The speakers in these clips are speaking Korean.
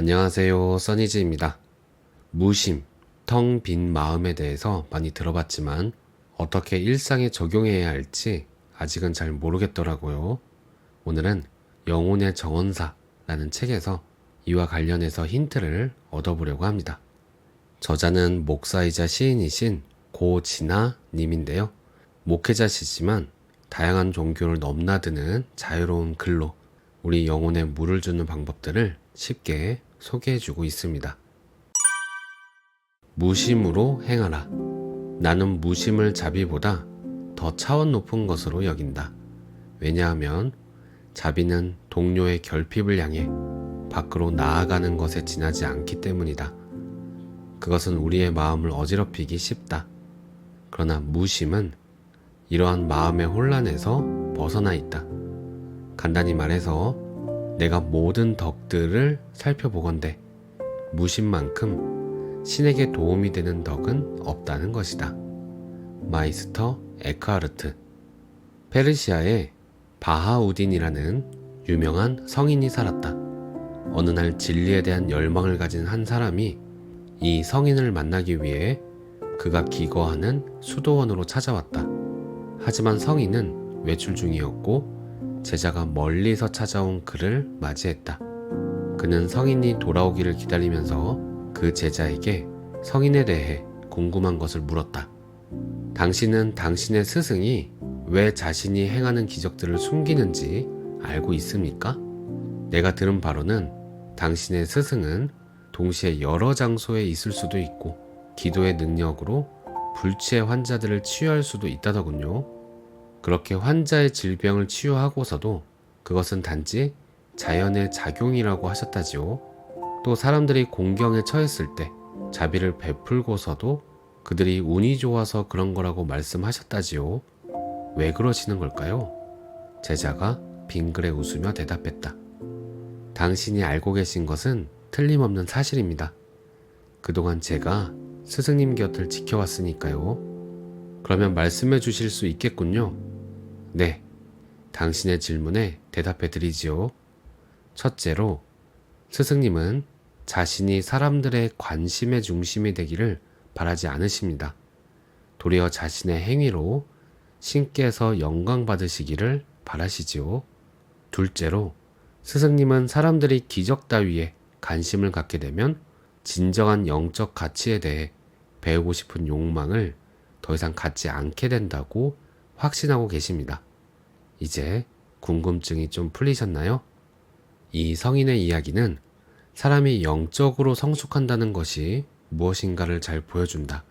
안녕하세요. 써니즈입니다. 무심, 텅 빈 마음에 대해서 많이 들어봤지만 어떻게 일상에 적용해야 할지 아직은 잘 모르겠더라고요. 오늘은 영혼의 정원사라는 책에서 이와 관련해서 힌트를 얻어보려고 합니다. 저자는 목사이자 시인이신 고진아 님인데요. 목회자시지만 다양한 종교를 넘나드는 자유로운 글로 우리 영혼에 물을 주는 방법들을 쉽게 소개해주고 있습니다. 무심으로 행하라. 나는 무심을 자비보다 더 차원 높은 것으로 여긴다. 왜냐하면 자비는 동료의 결핍을 향해 밖으로 나아가는 것에 지나지 않기 때문이다. 그것은 우리의 마음을 어지럽히기 쉽다. 그러나 무심은 이러한 마음의 혼란에서 벗어나 있다. 간단히 말해서 내가 모든 덕들을 살펴보건대 무심만큼 신에게 도움이 되는 덕은 없다는 것이다. 마이스터 에크하르트 페르시아에 바하우딘이라는 유명한 성인이 살았다. 어느 날 진리에 대한 열망을 가진 한 사람이 이 성인을 만나기 위해 그가 기거하는 수도원으로 찾아왔다. 하지만 성인은 외출 중이었고 제자가 멀리서 찾아온 그를 맞이했다. 그는 성인이 돌아오기를 기다리면서 그 제자에게 성인에 대해 궁금한 것을 물었다. 당신은 당신의 스승이 왜 자신이 행하는 기적들을 숨기는지 알고 있습니까? 내가 들은 바로는 당신의 스승은 동시에 여러 장소에 있을 수도 있고 기도의 능력으로 불치의 환자들을 치유할 수도 있다더군요. 그렇게 환자의 질병을 치유하고서도 그것은 단지 자연의 작용이라고 하셨다지요. 또 사람들이 공경에 처했을 때 자비를 베풀고서도 그들이 운이 좋아서 그런 거라고 말씀하셨다지요. 왜 그러시는 걸까요? 제자가 빙그레 웃으며 대답했다. 당신이 알고 계신 것은 틀림없는 사실입니다. 그동안 제가 스승님 곁을 지켜왔으니까요. 그러면 말씀해 주실 수 있겠군요. 네. 당신의 질문에 대답해 드리지요. 첫째로, 스승님은 자신이 사람들의 관심의 중심이 되기를 바라지 않으십니다. 도리어 자신의 행위로 신께서 영광 받으시기를 바라시지요. 둘째로, 스승님은 사람들이 기적 따위에 관심을 갖게 되면 진정한 영적 가치에 대해 배우고 싶은 욕망을 더 이상 갖지 않게 된다고 확신하고 계십니다. 이제 궁금증이 좀 풀리셨나요? 이 성인의 이야기는 사람이 영적으로 성숙한다는 것이 무엇인가를 잘 보여준다.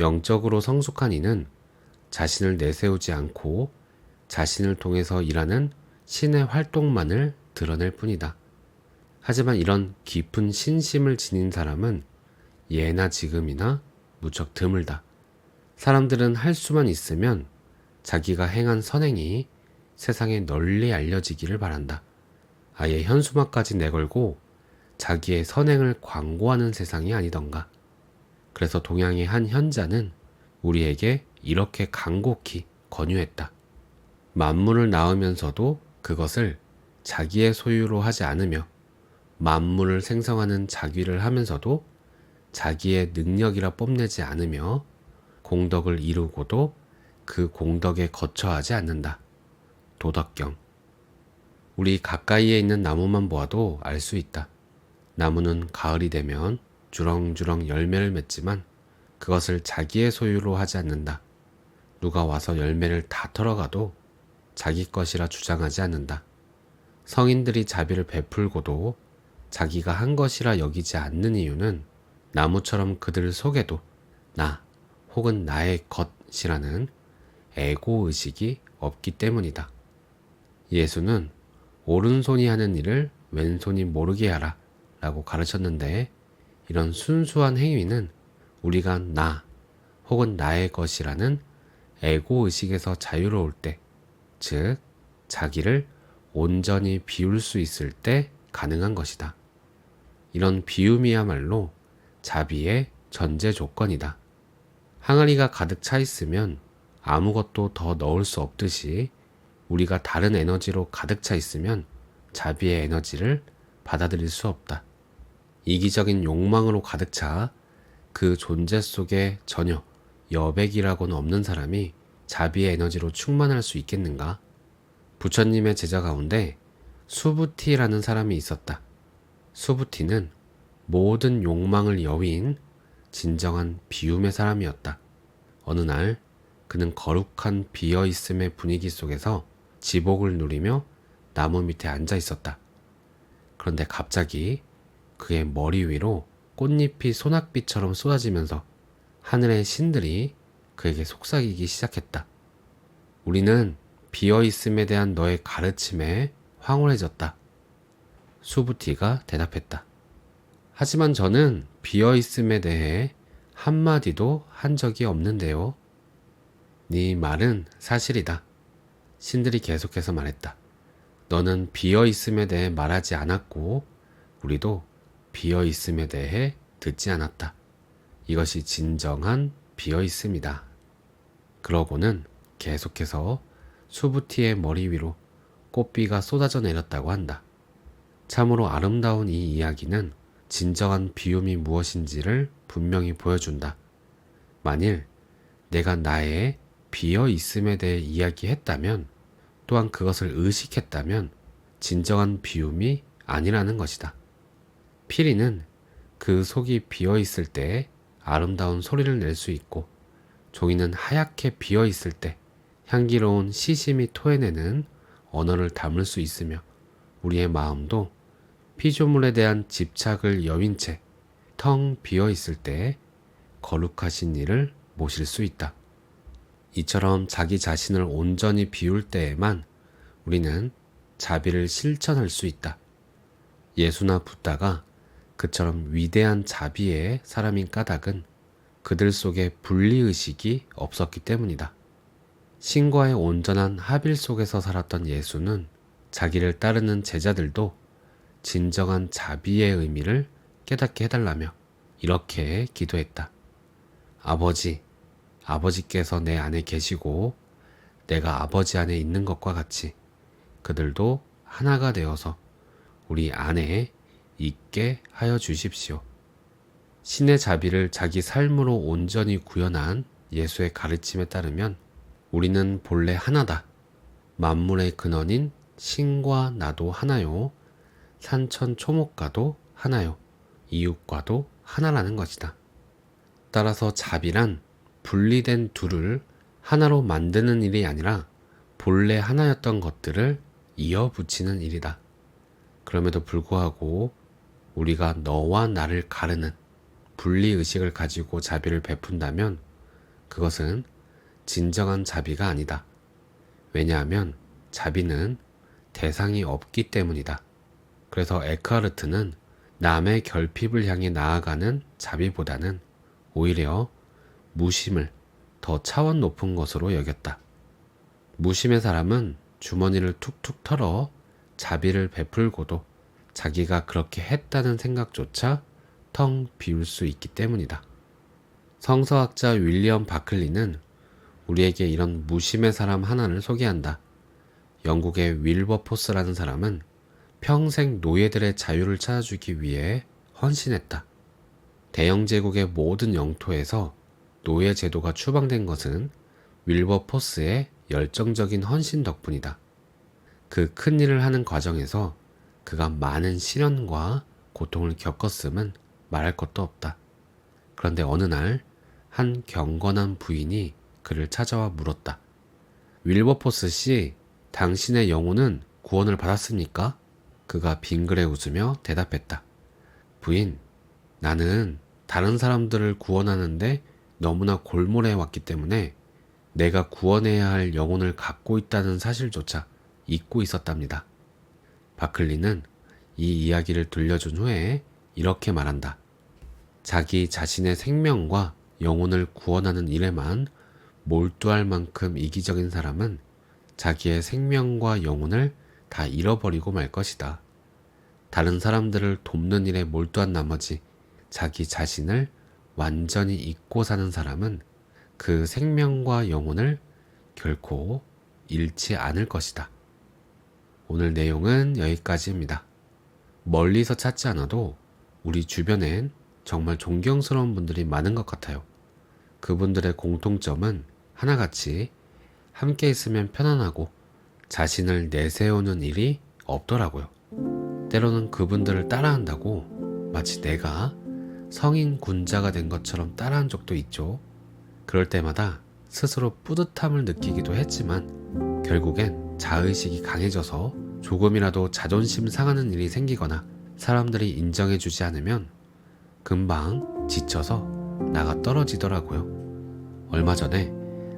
영적으로 성숙한 이는 자신을 내세우지 않고 자신을 통해서 일하는 신의 활동만을 드러낼 뿐이다. 하지만 이런 깊은 신심을 지닌 사람은 예나 지금이나 무척 드물다. 사람들은 할 수만 있으면 자기가 행한 선행이 세상에 널리 알려지기를 바란다. 아예 현수막까지 내걸고 자기의 선행을 광고하는 세상이 아니던가. 그래서 동양의 한 현자는 우리에게 이렇게 간곡히 권유했다. 만물을 낳으면서도 그것을 자기의 소유로 하지 않으며 만물을 생성하는 자귀를 하면서도 자기의 능력이라 뽐내지 않으며 공덕을 이루고도 그 공덕에 거처하지 않는다. 도덕경. 우리 가까이에 있는 나무만 보아도 알 수 있다. 나무는 가을이 되면 주렁주렁 열매를 맺지만 그것을 자기의 소유로 하지 않는다. 누가 와서 열매를 다 털어가도 자기 것이라 주장하지 않는다. 성인들이 자비를 베풀고도 자기가 한 것이라 여기지 않는 이유는 나무처럼 그들 속에도 나 혹은 나의 것이라는 에고 의식이 없기 때문이다. 예수는 오른손이 하는 일을 왼손이 모르게 하라 라고 가르쳤는데 이런 순수한 행위는 우리가 나 혹은 나의 것이라는 에고 의식에서 자유로울 때, 즉, 자기를 온전히 비울 수 있을 때 가능한 것이다. 이런 비움이야말로 자비의 전제 조건이다. 항아리가 가득 차 있으면 아무것도 더 넣을 수 없듯이 우리가 다른 에너지로 가득 차 있으면 자비의 에너지를 받아들일 수 없다. 이기적인 욕망으로 가득 차 그 존재 속에 전혀 여백이라고는 없는 사람이 자비의 에너지로 충만할 수 있겠는가? 부처님의 제자 가운데 수부티라는 사람이 있었다. 수부티는 모든 욕망을 여윈 진정한 비움의 사람이었다. 어느 날 그는 거룩한 비어 있음의 분위기 속에서 지복을 누리며 나무 밑에 앉아 있었다. 그런데 갑자기 그의 머리 위로 꽃잎이 소낙비처럼 쏟아지면서 하늘의 신들이 그에게 속삭이기 시작했다. 우리는 비어 있음에 대한 너의 가르침에 황홀해졌다. 수부티가 대답했다. 하지만 저는 비어 있음에 대해 한마디도 한 적이 없는데요. 네 말은 사실이다. 신들이 계속해서 말했다. 너는 비어 있음에 대해 말하지 않았고, 우리도 비어 있음에 대해 듣지 않았다. 이것이 진정한 비어 있음이다. 그러고는 계속해서 수부티의 머리 위로 꽃비가 쏟아져 내렸다고 한다. 참으로 아름다운 이 이야기는 진정한 비움이 무엇인지를 분명히 보여준다. 만일 내가 나의 비어 있음에 대해 이야기했다면 또한 그것을 의식했다면 진정한 비움이 아니라는 것이다. 피리는 그 속이 비어 있을 때 아름다운 소리를 낼 수 있고 종이는 하얗게 비어 있을 때 향기로운 시심이 토해내는 언어를 담을 수 있으며 우리의 마음도 피조물에 대한 집착을 여윈 채 텅 비어 있을 때 거룩하신 이를 모실 수 있다. 이처럼 자기 자신을 온전히 비울 때에만 우리는 자비를 실천할 수 있다. 예수나 붓다가 그처럼 위대한 자비의 사람인 까닭은 그들 속에 분리의식이 없었기 때문이다. 신과의 온전한 합일 속에서 살았던 예수는 자기를 따르는 제자들도 진정한 자비의 의미를 깨닫게 해달라며 이렇게 기도했다. 아버지, 아버지께서 내 안에 계시고 내가 아버지 안에 있는 것과 같이 그들도 하나가 되어서 우리 안에 있게 하여 주십시오. 신의 자비를 자기 삶으로 온전히 구현한 예수의 가르침에 따르면 우리는 본래 하나다. 만물의 근원인 신과 나도 하나요. 산천 초목과도 하나요. 이웃과도 하나라는 것이다. 따라서 자비란 분리된 둘을 하나로 만드는 일이 아니라 본래 하나였던 것들을 이어 붙이는 일이다. 그럼에도 불구하고 우리가 너와 나를 가르는 분리의식을 가지고 자비를 베푼다면 그것은 진정한 자비가 아니다. 왜냐하면 자비는 대상이 없기 때문이다. 그래서 에크하르트는 남의 결핍을 향해 나아가는 자비보다는 오히려 무심을 더 차원 높은 것으로 여겼다. 무심의 사람은 주머니를 툭툭 털어 자비를 베풀고도 자기가 그렇게 했다는 생각조차 텅 비울 수 있기 때문이다. 성서학자 윌리엄 바클리는 우리에게 이런 무심의 사람 하나를 소개한다. 영국의 윌버포스라는 사람은 평생 노예들의 자유를 찾아주기 위해 헌신했다. 대영 제국의 모든 영토에서 노예 제도가 추방된 것은 윌버포스의 열정적인 헌신 덕분이다. 그 큰 일을 하는 과정에서 그가 많은 시련과 고통을 겪었음은 말할 것도 없다. 그런데 어느 날 한 경건한 부인이 그를 찾아와 물었다. 윌버포스 씨, 당신의 영혼은 구원을 받았습니까? 그가 빙그레 웃으며 대답했다. 부인, 나는 다른 사람들을 구원하는데 너무나 골몰해 왔기 때문에 내가 구원해야 할 영혼을 갖고 있다는 사실조차 잊고 있었답니다. 바클리는 이 이야기를 들려준 후에 이렇게 말한다. 자기 자신의 생명과 영혼을 구원하는 일에만 몰두할 만큼 이기적인 사람은 자기의 생명과 영혼을 다 잃어버리고 말 것이다. 다른 사람들을 돕는 일에 몰두한 나머지 자기 자신을 완전히 잊고 사는 사람은 그 생명과 영혼을 결코 잃지 않을 것이다. 오늘 내용은 여기까지입니다. 멀리서 찾지 않아도 우리 주변엔 정말 존경스러운 분들이 많은 것 같아요. 그분들의 공통점은 하나같이 함께 있으면 편안하고 자신을 내세우는 일이 없더라고요. 때로는 그분들을 따라한다고 마치 내가 성인 군자가 된 것처럼 따라한 적도 있죠. 그럴 때마다 스스로 뿌듯함을 느끼기도 했지만 결국엔 자의식이 강해져서 조금이라도 자존심 상하는 일이 생기거나 사람들이 인정해주지 않으면 금방 지쳐서 나가 떨어지더라고요. 얼마 전에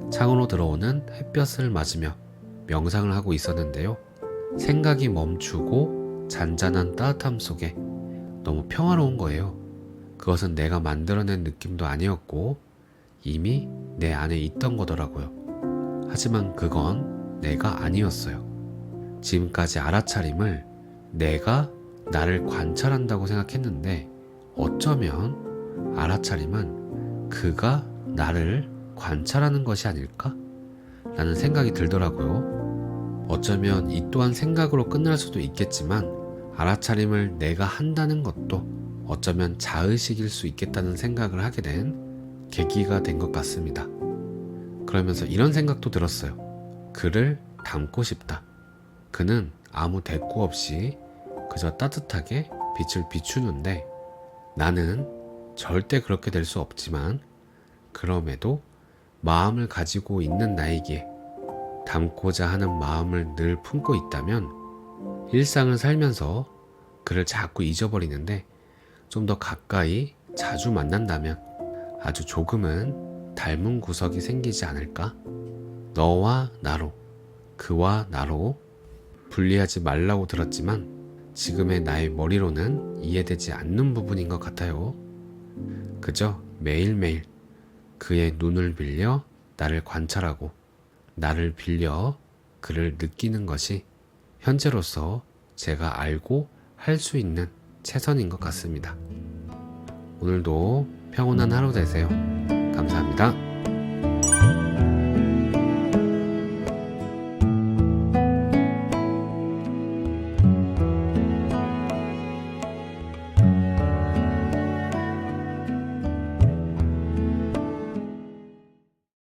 창으로 들어오는 햇볕을 맞으며 명상을 하고 있었는데요. 생각이 멈추고 잔잔한 따뜻함 속에 너무 평화로운 거예요. 그것은 내가 만들어낸 느낌도 아니었고 이미 내 안에 있던 거더라고요. 하지만 그건 내가 아니었어요. 지금까지 알아차림을 내가 나를 관찰한다고 생각했는데 어쩌면 알아차림은 그가 나를 관찰하는 것이 아닐까? 라는 생각이 들더라고요. 어쩌면 이 또한 생각으로 끝날 수도 있겠지만 알아차림을 내가 한다는 것도 어쩌면 자의식일 수 있겠다는 생각을 하게 된 계기가 된 것 같습니다. 그러면서 이런 생각도 들었어요. 그를 닮고 싶다. 그는 아무 대꾸 없이 그저 따뜻하게 빛을 비추는데 나는 절대 그렇게 될 수 없지만 그럼에도 마음을 가지고 있는 나에게 닮고자 하는 마음을 늘 품고 있다면 일상을 살면서 그를 자꾸 잊어버리는데 좀 더 가까이 자주 만난다면 아주 조금은 닮은 구석이 생기지 않을까? 너와 나로, 그와 나로 분리하지 말라고 들었지만 지금의 나의 머리로는 이해되지 않는 부분인 것 같아요. 그저 매일매일 그의 눈을 빌려 나를 관찰하고 나를 빌려 그를 느끼는 것이 현재로서 제가 알고 할 수 있는 최선인 것 같습니다. 오늘도 평온한 하루 되세요. 감사합니다.